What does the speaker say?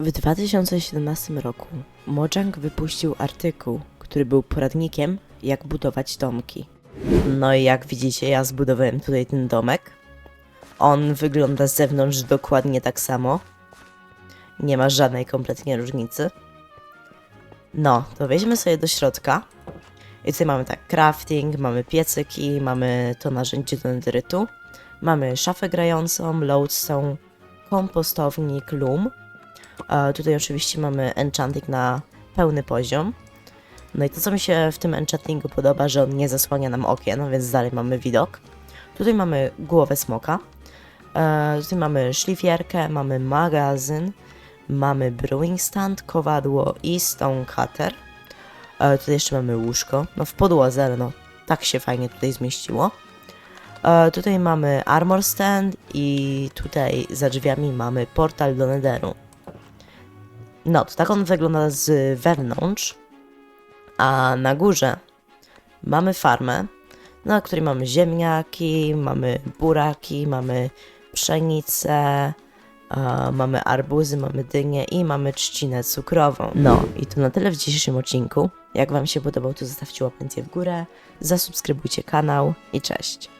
W 2017 roku Mojang wypuścił artykuł, który był poradnikiem, jak budować domki. No i jak widzicie, ja zbudowałem tutaj ten domek. On wygląda z zewnątrz dokładnie tak samo. Nie ma żadnej kompletnie różnicy. No, to weźmy sobie do środka. I tutaj mamy tak crafting, mamy piecyki, mamy to narzędzie do netherytu. Mamy szafę grającą, lodestone, kompostownik, loom. Tutaj oczywiście mamy enchanting na pełny poziom. No i to, co mi się w tym enchantingu podoba, że on nie zasłania nam okien, więc dalej mamy widok. Tutaj mamy głowę smoka. E, tutaj mamy szlifierkę, mamy magazyn, mamy brewing stand, kowadło i stone cutter. E, tutaj jeszcze mamy łóżko. No w podłodze, no tak się fajnie tutaj zmieściło. E, tutaj mamy armor stand i tutaj za drzwiami mamy portal do netheru. No, to tak on wygląda z wewnątrz. A na górze mamy farmę, na której mamy ziemniaki, mamy buraki, mamy pszenicę, a, mamy arbuzy, mamy dynię i mamy trzcinę cukrową. No i to na tyle w dzisiejszym odcinku. Jak Wam się podobał, to zostawcie łapęcie w górę, zasubskrybujcie kanał i cześć.